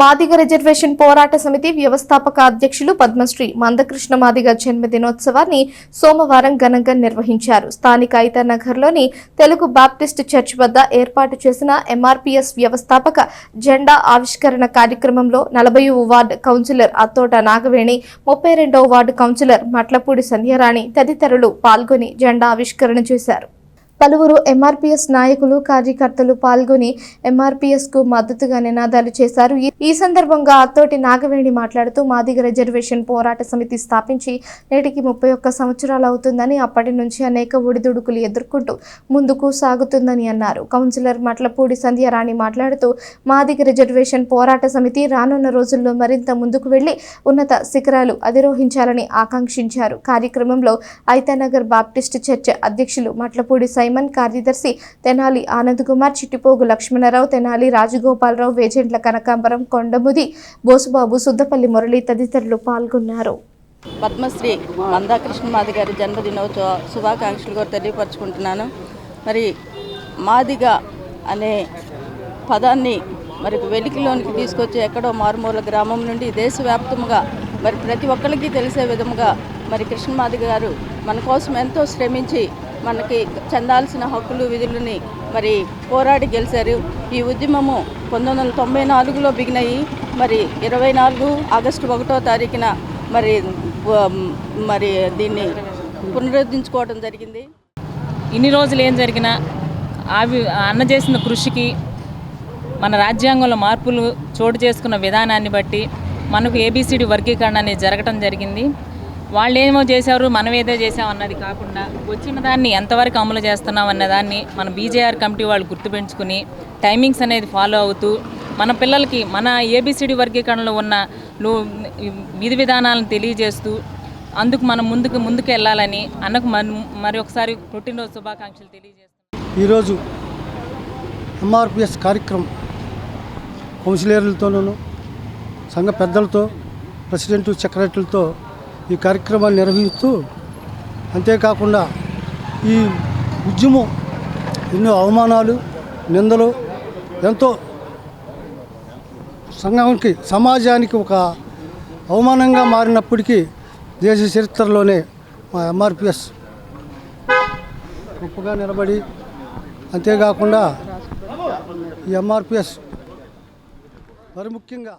Madiga reservation పోరాట సమితి వ్యవస్థాపక అధ్యక్షులు పద్మశ్రీ మందకృష్ణ మాదిగ జన్మదినోత్సవాన్ని సోమవారం ఘనంగా నిర్వహించారు. స్థానిక ఐతానగర్లోని తెలుగు బాప్టిస్ట్ చర్చ్ వద్ద ఏర్పాటు చేసిన ఎంఆర్పీఎస్ వ్యవస్థాపక జెండా ఆవిష్కరణ కార్యక్రమంలో నలభై వార్డు కౌన్సిలర్ అత్తోట నాగవేణి ముప్పై రెండవ వార్డు కౌన్సిలర్ మట్లపూడి సంధ్యారాణి తదితరులు పాల్గొని జెండా ఆవిష్కరణ చేశారు. పలువురు ఎంఆర్పీఎస్ నాయకులు కార్యకర్తలు పాల్గొని ఎంఆర్పీఎస్కు మద్దతుగా నినాదాలు చేశారు. ఈ- సందర్భంగా అత్తోటి నాగవేణి మాట్లాడుతూ మాదిగ రిజర్వేషన్ పోరాట సమితి స్థాపించి నేటికి ముప్పై ఒక్క సంవత్సరాలు అవుతుందని అప్పటి నుంచి అనేక ఒడిదుడుకులు ఎదుర్కొంటూ ముందుకు సాగుతుందని అన్నారు. కౌన్సిలర్ మట్లపూడి సంధ్యారాణి మాట్లాడుతూ మాదిగ రిజర్వేషన్ పోరాట సమితి రానున్న రోజుల్లో మరింత ముందుకు వెళ్ళి ఉన్నత శిఖరాలు అధిరోహించాలని ఆకాంక్షించారు. కార్యక్రమంలో ఐతానగర్ బాప్టిస్ట్ చర్చ్ అధ్యక్షులు మట్లపూడి సైమన్ కార్యదర్శి తెనాలి ఆనంద్ కుమార్ చిట్టిపోగు లక్ష్మణరావు తెనాలి రాజగోపాలరావు వేజెంట్ల కనకాంబరం కొండముది బోసుబాబు సుద్దపల్లి మురళి తదితరులు పాల్గొన్నారు. పద్మశ్రీ మందాకృష్ణ మాది గారి జన్మదినోత్సవ శుభాకాంక్షలు కూడా తెలియపరచుకుంటున్నాను. మరి మాదిగా అనే పదాన్ని మరి వెలికిలోనికి తీసుకొచ్చి ఎక్కడో మారుమూల గ్రామం నుండి దేశవ్యాప్తంగా మరి ప్రతి ఒక్కరికి తెలిసే విధముగా మరి కృష్ణమాధి గారు మన కోసం ఎంతో శ్రమించి మనకి చెందాల్సిన హక్కులు విధులని మరి పోరాడి గెలిచారు. ఈ ఉద్యమము పంతొమ్మిది వందల తొంభై నాలుగులో బిగినయి మరి ఇరవై నాలుగు ఆగస్టు ఒకటో తారీఖున మరి మరి దీన్ని పునరుద్ధరించుకోవడం జరిగింది. ఇన్ని రోజులు ఏం జరిగినా ఆవి అన్న చేసిన కృషికి మన రాజ్యాంగంలో మార్పులు చోటు చేసుకున్న విధానాన్ని బట్టి మనకు ఏబిసిడి వర్గీకరణ అనేది జరగటం జరిగింది. వాళ్ళు ఏమో చేశారు మనం ఏదో చేసాం అన్నది కాకుండా వచ్చిన దాన్ని ఎంతవరకు అమలు చేస్తున్నాం అన్న దాన్ని మన బీజేఆర్ కమిటీ వాళ్ళు గుర్తుపెంచుకుని టైమింగ్స్ అనేది ఫాలో అవుతూ మన పిల్లలకి మన ఏబిసిడి వర్గీకరణలో ఉన్న విధి విధానాలను తెలియజేస్తూ అందుకు మనం ముందుకు ముందుకు వెళ్ళాలని అన్నకు మరి మరొకసారి ఒకసారి పుట్టినరోజు శుభాకాంక్షలు తెలియజేస్తాం ఈరోజు ఎంఆర్పిఎస్ కార్యక్రమం కౌన్సిలర్లతోనూ సంఘ పెద్దలతో ప్రెసిడెంట్ సెక్రటరీలతో ఈ కార్యక్రమాన్ని నిర్వహిస్తూ అంతేకాకుండా ఈ ఉద్యమం ఎన్నో అవమానాలు నిందలు ఎంతో సంఘానికి సమాజానికి ఒక అవమానంగా మారినప్పటికీ దేశ చరిత్రలోనే మా ఎంఆర్పిఎస్ గొప్పగా నిలబడి అంతేకాకుండా ఈ ఎంఆర్పిఎస్ మరి ముఖ్యంగా